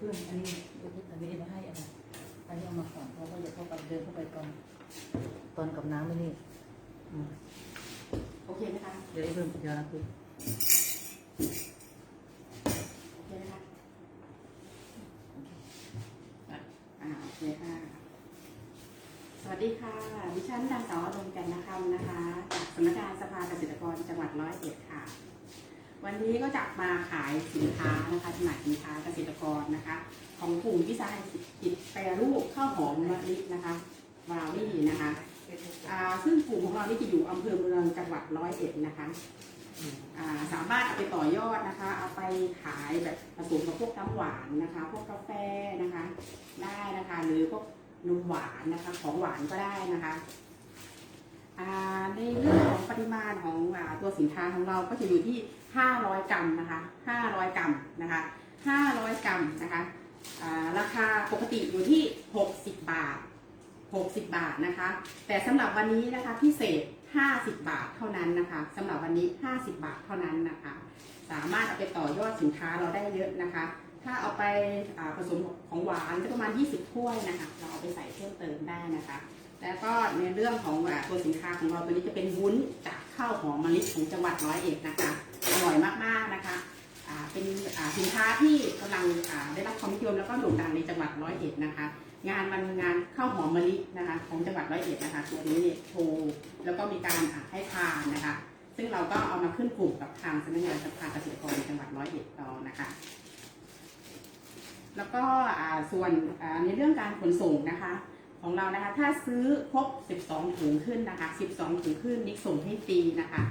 เพิ่งอันนี้เดี๋ยวอันนี้มาให้อะไรอันนี้เอามาก่อนเพราะว่าเดี๋ยวเข้าไปเดินเข้าไปตอนตอนกับน้ำไม่นี่อืมโอเคไหมคะเดี๋ยวเพิ่มเดี๋ยวนะคือโอเคไหมคะอ่าโอเคค่ะสวัสดีค่ะดิฉันนางสาวอารมณ์กันนะคะนะคะจากสำนักงานสภาเกษตรกรจังหวัดร้อยเอ็ดค่ะ วันนี้ก็จะมาขายสินค้านะคะจำหน่ายสินค้าเกษตรกรนะคะ ของกลุ่มวิสาหกิจแปรรูปข้าวหอมมะลินะคะวาวี่นะคะซึ่งกลุ่มของเรานี่จะอยู่อำเภอเมืองจังหวัดร้อยเอ็ดนะคะอ่าสามารถเอาไปต่อยอดนะคะ เอาไปขายแบบผสมกับพวกน้ำหวานนะคะ พวกกาแฟนะคะ ได้นะคะ หรือพวกนมหวานนะคะ ของหวานก็ได้นะคะในเรื่องของปริมาณของอตัวสินค้าของเราก็จะอยู่ที่ 500 กรัมนะคะ500 กรัมนะคะ500 กรัมนะคะราคาปกติอยู่ที่ 60 บาท 60 บาทนะคะ แต่สำหรับวันนี้นะคะพิเศษ 50 บาทเท่านั้นนะคะสำหรับวันนี้ 50 บาทเท่านั้นนะคะ สามารถเอาไปต่อยอดสินค้าเราได้เยอะนะคะ ถ้าเอาไปผสมของหวานก็ประมาณ 20 ถ้วยนะคะ เราเอาไปใส่เพิ่มเติมได้นะคะ แล้วก็ในเรื่องของตัวสินค้าของเราตัวนี้จะเป็นวุ้นจากข้าวหอมมะลิของจังหวัดร้อยเอ็ดนะคะ ร่อยมากๆนะคะอ่าเป็นอ่าสินค้าที่กำลังอ่าได้รับความนิยมแล้วก็โด่งดังในจังหวัดร้อยเอ็ดนะคะ งานวันงานข้าวหอมมะลินะคะ ของจังหวัดร้อยเอ็ดนะคะตัวนี้เนี่ยโชว์แล้วก็มีการอ่าให้ทานนะคะ ซึ่งเราก็เอามาขึ้นกลุ่มกับทางสำนักงานสภาเกษตรกรจังหวัดร้อยเอ็ดเรานะคะ แล้วก็อ่าส่วนอ่าในเรื่องการขนส่งนะคะ ของเรานะคะ ถ้าซื้อครบ 12 ถุงขึ้นนะคะ 12 ถุงขึ้นนิกส่งให้ฟรีนะคะ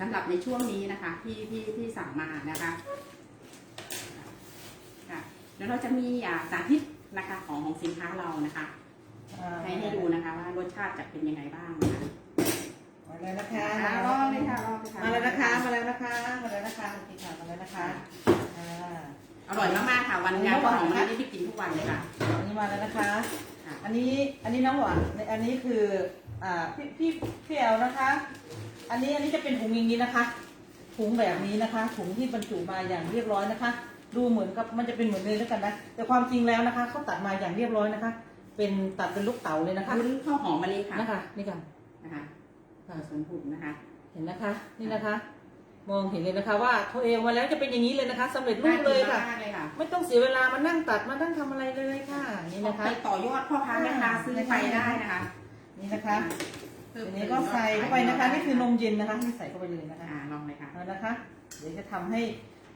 สำหรับในช่วงนี้นะคะที่ที่ที่สั่งมานะคะค่ะแล้วเราจะมีอ่าสาธิตนะคะของของสินค้าเรานะคะให้ให้ดูนะคะว่ารสชาติจะเป็นยังไงบ้างนะคะมาแล้วนะคะอ่ารอบเลยค่ะรอบเลยค่ะมาแล้วนะคะมาแล้วนะคะมาแล้วนะคะโอเคค่ะมาแล้วนะคะอ่าอร่อยมากๆค่ะวันงานของมันนี่ได้กินทุกวันเลยค่ะอันนี้มาแล้วนะคะค่ะ อันนี้อันนี้น้ำหวานอันนี้คืออ่าพี่พี่พี่แอลนะคะ อันนี้อันนี้จะเป็นถุงอย่างนี้นะคะ ถุงแบบนี้นะคะ ถุงที่บรรจุมาอย่างเรียบร้อยนะคะ ดูเหมือนกับมันจะเป็นเหมือนเลยแล้วกันนะ แต่ความจริงแล้วนะคะเขาตัดมาอย่างเรียบร้อยนะคะ เป็นตัดเป็นลูกเต๋าเลยนะคะวุ้นข้าวหอมมะลิค่ะนะคะนี่ค่ะนะคะผสมหุ่นนะคะ เห็นนะคะ นี่นะคะ มองเห็นเลยนะคะว่าโทเองมาแล้วจะเป็นอย่างนี้เลยนะคะสำเร็จรูปเลยค่ะ น่ากินมากเลยค่ะไม่ต้องเสียเวลามานั่งตัดมานั่งทำอะไรเลยค่ะ นี่นะคะไปต่อยอดพ่อค้าแม่ค้าซื้อไปได้นะคะนี่นะคะทีนี้ก็ใส่เข้าไปนะคะนี่คือนมเย็นนะคะนี่ใส่เข้าไปเลยนะคะอ่าลองเลยค่ะ เอานะคะ เดี๋ยวจะทำให้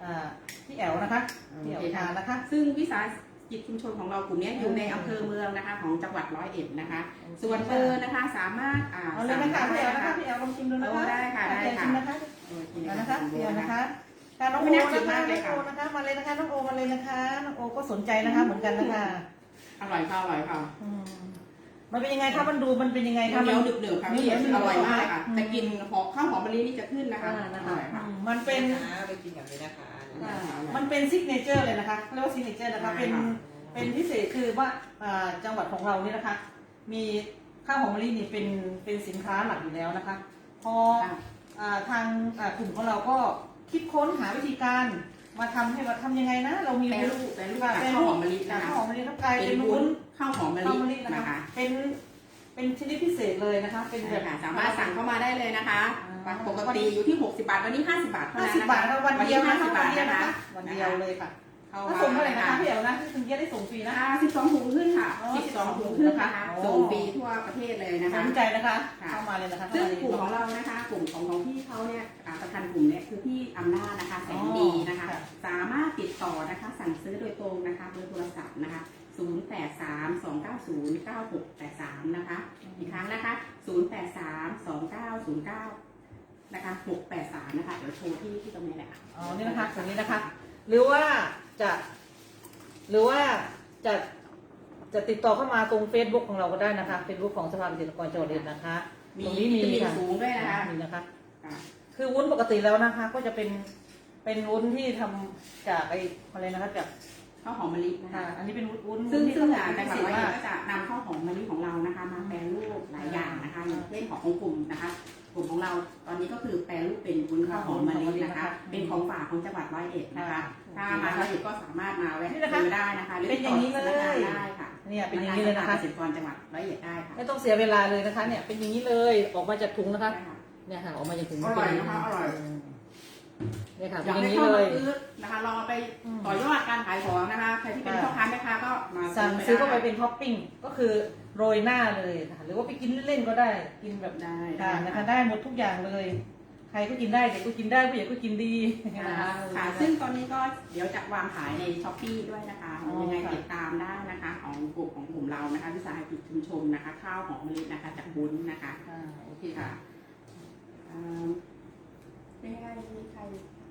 อ่าพี่แอลนะคะพี่แอลทานนะคะ ซึ่งวิสาหกิจชุมชนของเรากลุ่มนี้อยู่ในอำเภอเมืองนะคะ ของจังหวัดร้อยเอ็ดนะคะ ส่วนเบอร์นะคะสามารถอ่าเอาเลยนะคะสั่งพี่แอลได้ นะคะพี่แอลลองชิมดูนะคะโอ้ได้ค่ะได้พี่แอลค่ะ ชิมนะคะโอ เคเอานะนะคะคะพี่แอลนะคะค่ะน้องโอไม่น่านะกินคะมากน้เลอยงค่ะโอนะคะมาเลยนะคะน้องโอมาเลยนะคะน้องโอก็สนใจนะคะเหมือนกันนะคะอร่อยค่ะอร่อยค่ะอืมมันเป็นยังไงคะมันดูมันเป็นยังไงเหคะนีมัยวนดึบดึบๆค่ะพี่เหนียวๆอร่อยมากค่ะอืมแต่กลินหอมข้าวหอมมะลินี่จะขึ้นนะคะอ่านะอคะร่อยค่ะ อืมมันเป็น ไปกินกับนี้นะคะ อ่ามันเป็นซิกเนเจอร์เลยนะคะเรียกว่าซิกเนเจอร์นะคะเป็นเป็นพิเศษคือว่าอ่าจังหวัดของเรานี่นะคะ มีข้าวหอมมะลินี่เป็นเป็นสินค้าหลักอยู่แล้วนะคะ พอค่ะอ่า ทางอ่ากลุ่มของเราก็คิดค้นหาวิธีการ มาทำให้ว่าทำยังไงนะ เรามีแปรรูปแปรรูปค่ะจากแปรข้าวรูหอปมมะลิจานะกคะข้าวหอมมะลิครับกลายเป็เป็นนวุ้วุ้นนข้าวหอมมะข้าวลิมะลินะนะคะคะเป็นเป็นชนิดพิเศษเลยนะคะ เป็นแบใช่บค่ะสามารถสั่งเข้ามาได้เลยนะคะอ่าปกติอยู่ที่ 60 บาทวันนี้ 50 บาทเท่าห้านั้นสิบนะคะบาทนะวันเดียวห้านะสิคะบบาวันทเดียวนะนะคะคะวันเดียวเลยค่ะ เข้าถ้ามาส่งเท่าไหร่นะคะค่ะพี่เอ๋วนะถึงจะได้ส่งฟรีนะอ่า12ถุงขึ้นค่ะอ๋อ12ถุงขึ้นนะคะโอ้ ส่งฟรีทั่วประเทศเลยนะคะสนใจนะคะ ค่ะ เข้ามาเลยนะคะซึ่งเข้ามากลุ่มเลยของเรานะคะ กลุ่มของของพี่เขาเนี่ยอ่าประธานกลุ่มเนี่ยคือพี่อำนาจนะคะแสนดีนะคะอ๋อค่ะสามารถติดต่อนะคะ สั่งซื้อโดยตรงนะคะเบอร์โทรศัพท์นะคะ 083 290 9683 นะคะ อีกครั้งนะคะ 083 2909นะคะ 683 นะคะ เดี๋ยวโชว์ที่ที่ตรงนี้แหละค่ะ อ๋อนี่นะคะตรงนี้นะคะ หรือว่า จะ หรือว่าจะจะติดต่อเข้ามาตรง Facebook ของเราก็ได้นะคะ Facebook ของสภาเกษตรกรจังหวัดเลยนะคะมีตรงนี้วิมีตามินค่ะสูงด้วยนะคะ มีนะคะค่ะคือวุ้นปกติแล้วนะคะ ก็จะเป็นเป็นวุ้นที่ทำจากไอ้อะไรนะคะจากข้าวหอมมะลินะอ่าคะ อันนี้เป็นวุ้นวุ้นซึ่งที่ซึ่งเขาอ่าทำจัเป็งนหวัดสีร้อยว่าเอ็ดก็จะนำข้าวหอมมะลิของเรานะคะ มาแปรรูปหลายอย่างนะคะอย่างเช่นขององค์กลุ่มนะคะ กลุ่มของเราตอนนี้ก็คือแปลรูปเป็นวุ้นข้าวหอมมะลินะคะ เป็นของฝากของจังหวัดร้อยเอ็ดนะคะ ถ้ามาร้อยเอ็ดก็สามารถมาแวะซื้อได้นะคะหรือเป็นอย่างนี้เลยติดต่อสำนักงานได้ค่ะเนี่ยเป็นอย่างนี้เลยนะคะเกษตรกรจังหวัดร้อยเอ็ดได้ค่ะไม่ต้องเสียเวลาเลยนะคะเนี่ยเป็นอย่างนี้เลยออกมาจากถุงนะคะได้ค่ะเนี่ยค่ะออกมาจากถุงอร่อยนะคะอร่อย เนี่ยค่ะอเป็นยากอย่างให้นี้เข้าเลมาย ซื้อนะคะลองเอาไปอืมต่อยอดการขายของนะคะใครที่เป็นพ่อค้าแม่ค้าก็มาสั่งไปซื้อเข้าไปด้เป็นท็อปปิ้งก็คือโรยหน้าเลยค่ะหรือว่าไปกินเล่นๆก็ได้กินแบบได้ทานนะคะ ได้หมดทุกอย่างเลย ใครก็กินได้เด็กก็กินได้ผู้ใหญ่ก็กินดีค่ะนะคะค่ะซึ่งตอนนี้ก็เดี๋ยวจะวางขายในช้อปปีด้วยนะคะอ๋อยังไงค่ะติดตามได้นะคะ ของกลุ่มของกลุ่มเรานะคะวิสาหกิจชุมชนนะคะ ข้าวหอมมะลินะคะจากบุญนะคะอ่าโอเคโอเคค่ะ ค่ะอ่าเป็น ยังไงมีใคร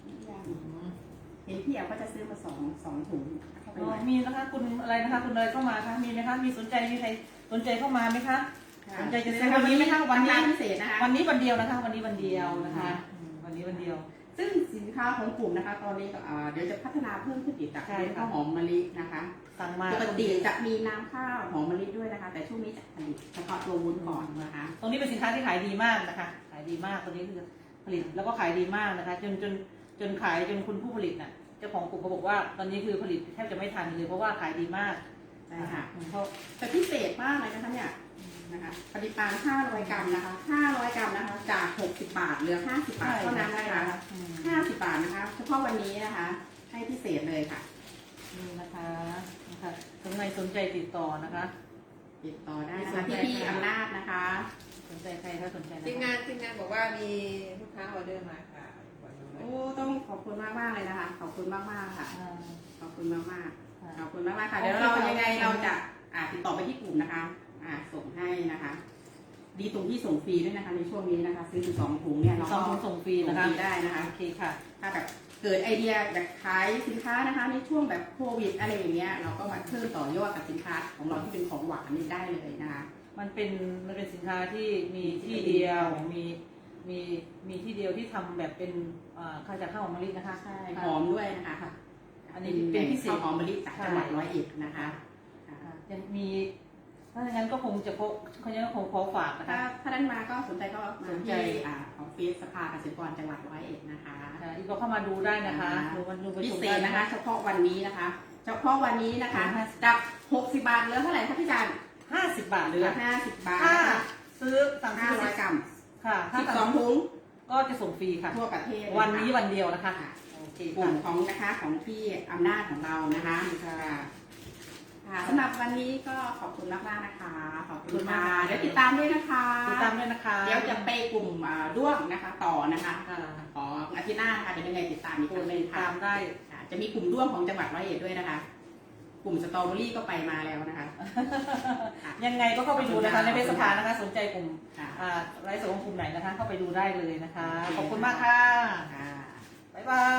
มียังเห็นพี่แอ๋วก็จะซื้อมาสองสองถุงเข้าไปอ๋อไว้มีนะคะคุณอะไรนะคะคุณเลยเข้ามาคะมีไหมคะมีสนใจมีใครสนใจเข้ามาไหมคะสนใจจะซื้อวันนี้ไหมคะวันนี้ราาพิเศษนะคะวันนี้วันเดียวนะคะ วันนี้วันเดียวนะคะอืมวันนี้วันเดียว ซึ่งสินค้าของกลุ่มนะคะ ตอนนี้ก็อ่าเดี๋ยวจะพัฒนาเพิ่มขึ้นอีกจากใช่เป็นค่ะข้าวหอมมะลินะคะสั่งมาปกติจะมีน้ำข้าวหอมมะลิด้วยนะคะ แต่ช่วงนี้จะผลิตเฉพาะตัววุ้นก่อนนะคะ ตรงนี้เป็นสินค้าที่ขายดีมากนะคะ ขายดีมากตรงนี้คือ ผลิตแล้วก็ขายดีมากนะคะ จนจนจนขายจนคุณผู้ผลิตน่ะเจ้าของกลุ่มเขาบอกว่า ตอนนี้คือผลิตแทบจะไม่ทันเลยเพราะว่าขายดีมากใช่ค่ะอืมเพราะแต่พิเศษมากเลยนะคะเนี่ยนะคะปริมาณ500 กรัมนะคะ 500 กรัมนะคะ จาก 60 บาท เหลือ 50 บาทเท่านั้นนะคะอืม50 บาทนะคะ เฉพาะวันนี้นะคะ ให้พิเศษเลยค่ะนี่นะคะนะคะถึงใครสนใจติดต่อนะคะ ติดต่อได้นะสคะนใจที่พี่ค่ะอำนาจนะคะ สนใจใครถ้าสนใจนะทีมคะงานทีมงานบอกว่ามีลูกค้าออเดอร์มาค่ะบอกหนูหน่อยโอ้ต้องขอบคุณมากมากๆเลยนะคะ ขอบคุณมากมากๆค่ะ อ่าขอบคุณมากมากค่ะ ๆขอบคุณมากมากๆค่ะโอเคเดี๋ยวเราค่ะยังไงเราจะอ่าติดต่อไปที่กลุ่มนะคะ อ่าส่งให้นะคะ ดีตรงที่ส่งฟรีด้วยนะคะในช่วงนี้นะคะ ซื้อถึงสองถุงเนี่ยเราสองก็ถุงส่งฟรีนะคะ ส่งฟรีได้นะคะ โอเคค่ะ ถ้าแบบเกิดไอเดียอยากขายสินค้านะคะ ในช่วงแบบโควิดอะไรอย่างเงี้ยเราก็มาเพิ่มต่อยอดกับสินค้าของเราที่เป็นของหวานนี่ได้เลยนะคะ มันเป็นมันเป็นสินค้าที่มีที่เดียวมีมีมีที่เดียวที่ทำแบบเป็นอ่าข้าวจากข้าวหอมมะลินะคะ ใช่หอมด้วยนะคะค่ะอันนี้เป็นพิเศษข้าวหอมมะลิจากจังหวัดร้อยเอ็ดนะคะอ่ายังมีถ้าอย่างนั้นก็คงจะพกเขายังคงขอฝากนะถ้าคะ ถ้านั้นมาก็สนใจก็มาสนใจ ที่อ่าของเฟซสภาเกษตรกรจังหวัดร้อยเอ็ดนะคะอ่าอีกก็เข้ามาดูได้นะคะดูมันดูไปพิชมเศได้ษนะคะ เฉพาะวันนี้นะคะ เฉพาะวันนี้นะคะค่ะจาก60 บาทเหลือเท่าไหร่คะพี่จัน ห้าสิบบาทเหลือห้าสิบบาทถ้านะคะซื้อสั่งซื้อ500กรัมค่ะ ถ้า12สั่งถุงก็จะส่งฟรีค่ะ ทั่วประเทศเลยวันนี้ค่ะวันเดียวนะคะค่ะโอเคกลุ่ค่ะมของนะคะของพี่อำนาจของเรานะคะค่ะค่ะสำหรับวันนี้ก็ขอบคุณมากมากๆนะคะ ขอบคุณค่ะเดี๋ยวติดตามด้วยนะคะ ติดตามด้วยนะคะ เดี๋ยวจะไปกลุ่มอ่าด้วงนะคะต่อนะคะค่ะของอาทิตย์หน้านะคะเดี๋ยวยังไงติดตามอีกคโปรรั้งหดนึงติดค่ะตามได้ค่ะจะมีกลุ่มด้วงของจังหวัดร้อยเอ็ดด้วยนะคะก ลุ่มสตรอเบอรี่ก็ไปมาแล้วนะคะ ค่ะ ยังไงก็เข้าไปดูนะคะในเพจสภานะคะ สนใจกลุ่มค่ะอ่าไลฟ์สดของกลุ่มไหนนะคะ เข้าไปดูได้เลยนะคะ ขอบคุณมากค่ะ ค่ะ บ๊ายบาย